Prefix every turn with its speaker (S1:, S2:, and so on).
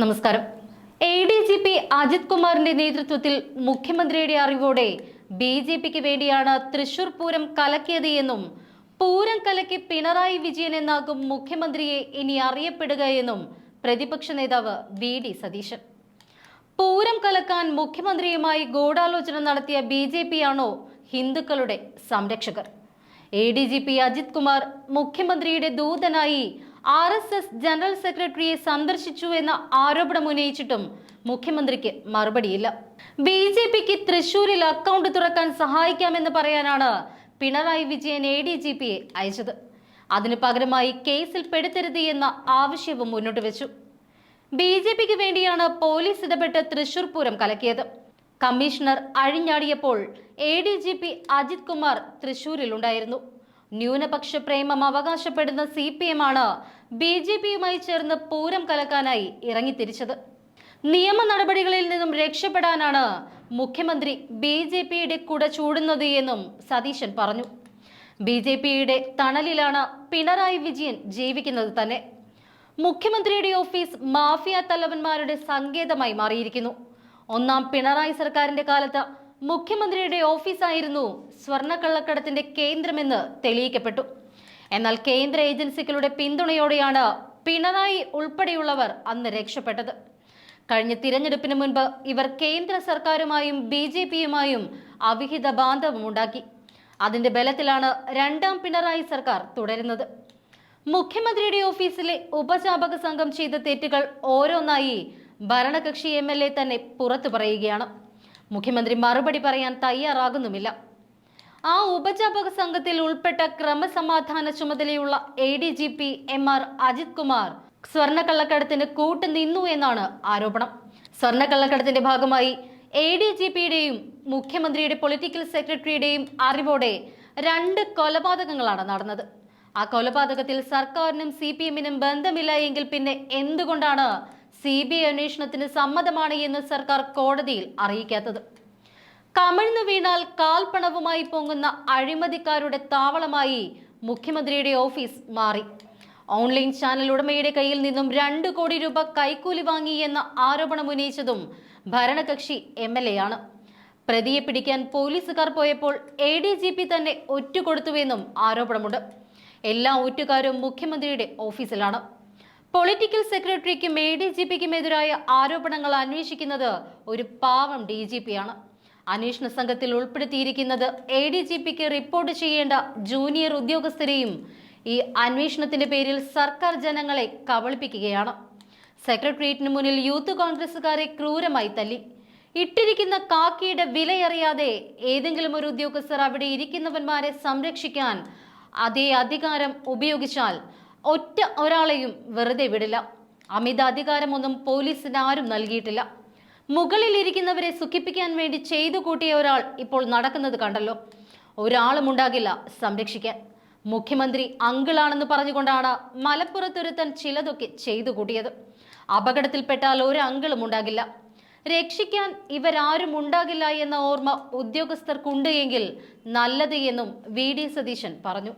S1: നമസ്കാരം. A D G P Ajith കുമാറിന്റെ നേതൃത്വത്തിൽ മുഖ്യമന്ത്രിയുടെ അറിവോടെ ബി ജെ പിക്ക് വേണ്ടിയാണ് തൃശൂർ പൂരം കലക്കിയത് എന്നും പൂരം കലക്കി പിണറായി വിജയൻ എന്നാകും മുഖ്യമന്ത്രിയെ ഇനി അറിയപ്പെടുക എന്നും പ്രതിപക്ഷ നേതാവ് വി ഡി സതീശൻ. പൂരം കലക്കാൻ മുഖ്യമന്ത്രിയുമായി ഗൂഢാലോചന നടത്തിയ ബി ജെ പി ആണോ ഹിന്ദുക്കളുടെ സംരക്ഷകർ? A D G P Ajith Kumar മുഖ്യമന്ത്രിയുടെ ദൂതനായി ആർ എസ് എസ് ജനറൽ സെക്രട്ടറിയെ സന്ദർശിച്ചു എന്ന ആരോപണം ഉന്നയിച്ചിട്ടും മുഖ്യമന്ത്രിക്ക് മറുപടിയില്ല. ബി ജെ പിക്ക് തൃശൂരിൽ അക്കൗണ്ട് തുറക്കാൻ സഹായിക്കാമെന്ന് പറയാനാണ് Pinarayi Vijayan A D G പിയെ അയച്ചത്. അതിനു പകരമായി കേസിൽ പെടുത്തരുത് എന്ന ആവശ്യവും മുന്നോട്ട് വെച്ചു. ബി ജെ പിക്ക് വേണ്ടിയാണ് പോലീസ് ഇടപെട്ട് തൃശൂർ പൂരം കലക്കിയത്. Commissioner അഴിഞ്ഞാടിയപ്പോൾ A D G P Ajith Kumar തൃശൂരിലുണ്ടായിരുന്നു. ന്യൂനപക്ഷ പ്രേമം അവകാശപ്പെടുന്ന സി പി എം ആണ് ബി ജെ പിയുമായി ചേർന്ന് പൂരം കലക്കാനായി ഇറങ്ങിത്തിരിച്ചത്. നിയമ നടപടികളിൽ നിന്നും രക്ഷപ്പെടാനാണ് മുഖ്യമന്ത്രി ബി ജെ പിയുടെ കുട ചൂടുന്നത് എന്നും സതീശൻ പറഞ്ഞു. ബി ജെ പിയുടെ തണലിലാണ് പിണറായി വിജയൻ ജീവിക്കുന്നത് തന്നെ. മുഖ്യമന്ത്രിയുടെ ഓഫീസ് മാഫിയ തലവന്മാരുടെ സങ്കേതമായി മാറിയിരിക്കുന്നു. ഒന്നാം പിണറായി സർക്കാരിന്റെ കാലത്ത് മുഖ്യമന്ത്രിയുടെ ഓഫീസായിരുന്നു സ്വർണക്കള്ളക്കടത്തിന്റെ കേന്ദ്രമെന്ന് തെളിയിക്കപ്പെട്ടു. എന്നാൽ കേന്ദ്ര ഏജൻസികളുടെ പിന്തുണയോടെയാണ് പിണറായി ഉൾപ്പെടെയുള്ളവർ അന്ന് രക്ഷപ്പെട്ടത്. കഴിഞ്ഞ തിരഞ്ഞെടുപ്പിന് മുൻപ് ഇവർ കേന്ദ്ര സർക്കാരുമായും ബി ജെ പിയുമായും അവിഹിത ബാന്ധവമുണ്ടാക്കി. അതിന്റെ ബലത്തിലാണ് രണ്ടാം പിണറായി സർക്കാർ തുടരുന്നത്. മുഖ്യമന്ത്രിയുടെ ഓഫീസിലെ ഉപജാപക സംഘം ചെയ്ത തെറ്റുകൾ ഓരോന്നായി ഭരണകക്ഷി എ തന്നെ പുറത്തു പറയുകയാണ്. മുഖ്യമന്ത്രി മറുപടി പറയാൻ തയ്യാറാകുന്നുമില്ല. ആ ഉപജാപക സംഘത്തിൽ ഉൾപ്പെട്ട ക്രമസമാധാന ചുമതലയുള്ള A D G P M R Ajith Kumar സ്വർണക്കള്ളക്കടത്തിന് കൂട്ടു നിന്നു എന്നാണ് ആരോപണം. സ്വർണക്കള്ളക്കടത്തിന്റെ ഭാഗമായി എ ഡി ജി പിയുടെയും മുഖ്യമന്ത്രിയുടെ പൊളിറ്റിക്കൽ സെക്രട്ടറിയുടെയും അറിവോടെ രണ്ട് കൊലപാതകങ്ങളാണ് നടന്നത്. ആ കൊലപാതകത്തിൽ സർക്കാരിനും സി പി എമ്മിനും ബന്ധമില്ല എങ്കിൽ പിന്നെ എന്തുകൊണ്ടാണ് സി ബി ഐ അന്വേഷണത്തിന് സമ്മതമാണ് എന്ന് സർക്കാർ കോടതിയിൽ അറിയിക്കാത്തത്. കമിഴ്ന്നു വീണാൽ കാൽപ്പണവുമായി പൊങ്ങുന്ന അഴിമതിക്കാരുടെ താവളമായി മുഖ്യമന്ത്രിയുടെ ഓഫീസ് മാറി. ഓൺലൈൻ ചാനൽ ഉടമയുടെ കയ്യിൽ നിന്നും രണ്ട് കോടി രൂപ കൈക്കൂലി വാങ്ങി എന്ന ആരോപണം ഉന്നയിച്ചതും ഭരണകക്ഷി എം എൽ എ ആണ്. പ്രതിയെ പിടിക്കാൻ പോലീസുകാർ പോയപ്പോൾ എ ഡി ജി പി തന്നെ ഒറ്റുകൊടുത്തുവെന്നും ആരോപണമുണ്ട്. എല്ലാ ഊറ്റുകാരും മുഖ്യമന്ത്രിയുടെ ഓഫീസിലാണ്. പൊളിറ്റിക്കൽ സെക്രട്ടറിക്കും എ ഡി ജി പിക്കും എതിരായ ആരോപണങ്ങൾ അന്വേഷിക്കുന്നത് ഒരു പാവം ഡി ജി പി ആണ് അന്വേഷണ സംഘത്തിൽ ഉൾപ്പെടുത്തിയിരിക്കുന്നത് എ ഡി ജി പിക്ക് റിപ്പോർട്ട് ചെയ്യേണ്ട ജൂനിയർ ഉദ്യോഗസ്ഥരെയും ഈ അന്വേഷണത്തിന്റെ പേരിൽ സർക്കാർ ജനങ്ങളെ കബളിപ്പിക്കുകയാണ്. സെക്രട്ടേറിയറ്റിന് മുന്നിൽ യൂത്ത് കോൺഗ്രസുകാരെ ക്രൂരമായി തല്ലി. ഇട്ടിരിക്കുന്ന കാക്കിയുടെ വിലയറിയാതെ ഏതെങ്കിലും ഒരു ഉദ്യോഗസ്ഥർ അവിടെ ഇരിക്കുന്നവന്മാരെ സംരക്ഷിക്കാൻ അതേ അധികാരം ഉപയോഗിച്ചാൽ ഒറ്റ ഒരാളെയും വെറുതെ വിടില്ല. അമിത അധികാരമൊന്നും പോലീസിന് ആരും നൽകിയിട്ടില്ല. മുകളിലിരിക്കുന്നവരെ സുഖിപ്പിക്കാൻ വേണ്ടി ചെയ്തു കൂട്ടിയ ഒരാൾ ഇപ്പോൾ നടക്കുന്നത് കണ്ടല്ലോ. ഒരാളും ഉണ്ടാകില്ല സംരക്ഷിക്കാൻ. മുഖ്യമന്ത്രി അങ്കിളാണെന്ന് പറഞ്ഞുകൊണ്ടാണ് മലപ്പുറത്തൊരുത്തൻ ചിലതൊക്കെ ചെയ്തു കൂട്ടിയത്. അപകടത്തിൽപ്പെട്ടാൽ ഒരു അങ്കിളും ഉണ്ടാകില്ല. രക്ഷിക്കാൻ ഇവരാരും ഉണ്ടാകില്ല എന്ന ഓർമ്മ ഉദ്യോഗസ്ഥർക്കുണ്ട് എങ്കിൽ നല്ലത് എന്നും വി ഡി സതീശൻ പറഞ്ഞു.